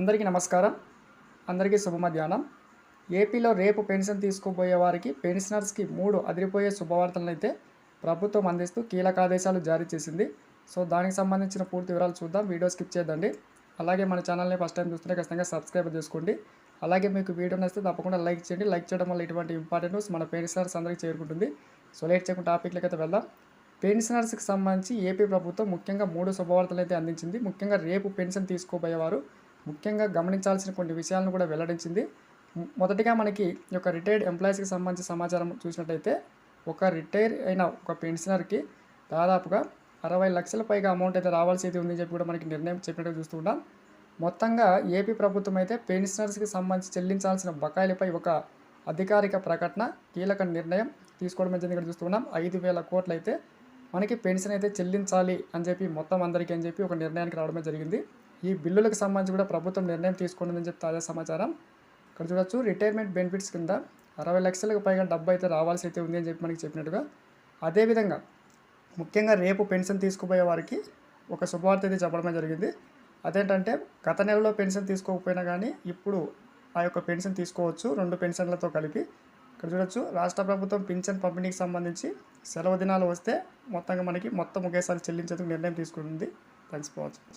అందరికీ నమస్కారం. అందరికీ శుభ మధ్యాహ్నం ఏపీలో రేపు పెన్షన్ తీసుకోబోయే వారికి పెన్షనర్స్కి మూడు అదిరిపోయే శుభవార్తలను అయితే ప్రభుత్వం అందిస్తూ కీలక ఆదేశాలు జారీ చేసింది. సో దానికి సంబంధించిన పూర్తి వివరాలు చూద్దాం. వీడియో స్కిప్ చేద్దండి అలాగే మన ఛానల్ని ఫస్ట్ టైం చూస్తుంటే ఖచ్చితంగా సబ్స్క్రైబ్ చేసుకోండి. అలాగే మీకు వీడియో నచ్చితే తప్పకుండా లైక్ చేయండి. లైక్ చేయడం వల్ల ఇటువంటి ఇంపార్టెంట్ న్యూస్ మన పెన్షనర్స్ అందరికీ చేరుకుంటుంది. సో లేట్ చేయకుండా టాపిక్లకి అయితే వెళ్దాం. పెన్షనర్స్కి సంబంధించి ఏపీ ప్రభుత్వం ముఖ్యంగా మూడు శుభవార్తలు అయితే అందించింది. ముఖ్యంగా రేపు పెన్షన్ తీసుకోబోయేవారు ముఖ్యంగా గమనించాల్సిన కొన్ని విషయాలను కూడా వెల్లడించింది. మొదటిగా మనకి ఈ యొక్క రిటైర్డ్ ఎంప్లాయీస్కి సంబంధించి సమాచారం చూసినట్టయితే ఒక రిటైర్ అయిన ఒక పెన్షనర్కి దాదాపుగా అరవై లక్షల పైగా అమౌంట్ అయితే రావాల్సి ఉంది చెప్పి కూడా మనకి నిర్ణయం చెప్పినట్టు చూస్తున్నాం మొత్తంగా ఏపీ ప్రభుత్వం అయితే పెన్షనర్స్కి సంబంధించి చెల్లించాల్సిన బకాయిలపై ఒక అధికారిక ప్రకటన కీలక నిర్ణయం తీసుకోవడం జరిగింది ఇక్కడ చూస్తున్నాం ఐదు వేల కోట్లు అయితే మనకి పెన్షన్ అయితే చెల్లించాలి అని చెప్పి మొత్తం అందరికీ అని చెప్పి ఒక నిర్ణయానికి రావడమే జరిగింది. ఈ బిల్లులకు సంబంధించి కూడా ప్రభుత్వం నిర్ణయం తీసుకున్నదని చెప్పి తాజా సమాచారం. ఇక్కడ చూడొచ్చు రిటైర్మెంట్ బెనిఫిట్స్ కింద అరవై లక్షలకు పైగా డబ్బు అయితే రావాల్సి అయితే ఉంది అని చెప్పి మనకి చెప్పినట్టుగా. అదేవిధంగా ముఖ్యంగా రేపు పెన్షన్ తీసుకుపోయే వారికి ఒక శుభవార్త అయితే చెప్పడమే జరిగింది. అదేంటంటే గత నెలలో పెన్షన్ తీసుకోకపోయినా కానీ ఇప్పుడు ఆ యొక్క పెన్షన్ తీసుకోవచ్చు రెండు పెన్షన్లతో కలిపి. ఇక్కడ చూడొచ్చు రాష్ట్ర ప్రభుత్వం పింఛన్ పంపిణీకి సంబంధించి సెలవు దినాలు వస్తే మొత్తంగా మనకి మొత్తం ఒకేసారి చెల్లించేందుకు నిర్ణయం తీసుకుంటుంది. Thanks for watching.